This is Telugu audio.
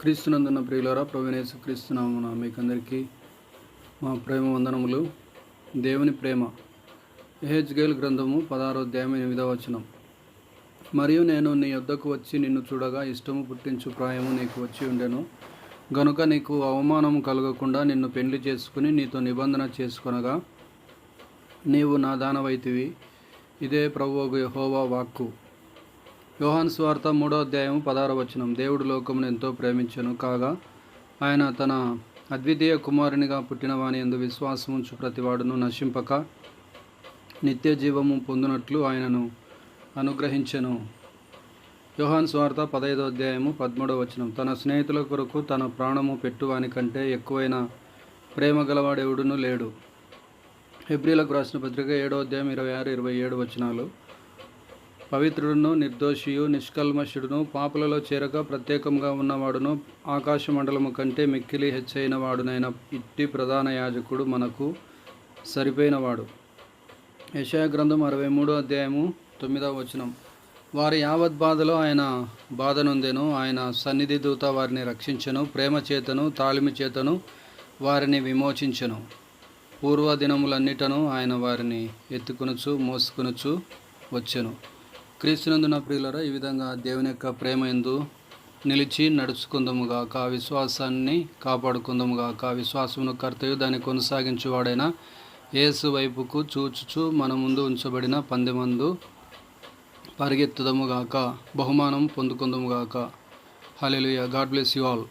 క్రీస్తునందున్న ప్రియులారా ప్రవీణేశు క్రీస్తునామున మీకందరికీ మా ప్రేమ వందనములు. దేవుని ప్రేమ. ఎహెచ్గేల్ గ్రంథము పదహారో అధ్యాయం ఎనిమిదవ వచనం. మరియు నేను నీ యొద్దకు వచ్చి నిన్ను చూడగా ఇష్టము పుట్టించు ప్రాయము నీకు వచ్చి ఉండెను. గనుక నీకు అవమానము కలగకుండా నిన్ను పెండ్లి చేసుకుని నీతో నిబంధన చేసుకొనగా నీవు నా దానవైతివి. ఇదే ప్రభు యహోవా వాక్కు. యోహాన్ స్వార్త మూడో అధ్యాయం పదహార వచనం. దేవుడు లోకమును ఎంతో ప్రేమించెను కాగా ఆయన తన అద్వితీయ కుమారునిగా పుట్టిన వాని ఎందు విశ్వాసముంచు ప్రతివాడును నశింపక నిత్య జీవము పొందినట్లు ఆయనను అనుగ్రహించెను. యోహాన్ స్వార్త పదహైదో అధ్యాయము పదమూడవ వచనం. తన స్నేహితుల కొరకు తన ప్రాణము పెట్టువాని కంటే ఎక్కువైన ప్రేమ గలవాడెవడును లేడు. హెబ్రిలకు రాసిన పత్రిక ఏడో అధ్యాయం ఇరవై ఆరు ఇరవై ఏడు వచనాలు. పవిత్రుడును నిర్దోషియు నిష్కల్మషుడును పాపులలో చేరక ప్రత్యేకంగా ఉన్నవాడును ఆకాశ మండలము కంటే మిక్కిలి హెచ్చైన వాడునైన ఇట్టి ప్రధాన యాజకుడు మనకు సరిపోయినవాడు. యెషయా గ్రంథం అరవై మూడో అధ్యాయము తొమ్మిదవ వచనం. వారి యావత్ బాధలో ఆయన బాధనుందెను ఆయన సన్నిధి దూత వారిని రక్షించను ప్రేమ చేతను తాళిమి చేతను వారిని విమోచించను. పూర్వ దినములన్నిటను ఆయన వారిని ఎత్తుకొనుచు మోసుకొనుచు వచ్చెను. క్రీస్తునందున ప్రియులరా ఈ విధంగా దేవుని యొక్క ప్రేమ ఎందు నిలిచి నడుచుకుందముగాక ఆ విశ్వాసాన్ని కాపాడుకుందముగాక ఆ విశ్వాసమును కర్తయు దాన్ని కొనసాగించువాడైన యేసు వైపుకు చూచుచు మన ముందు ఉంచబడిన పందెమందు పరిగెత్తుదముగాక బహుమానం పొందుకుందముగాక. Hallelujah God bless you all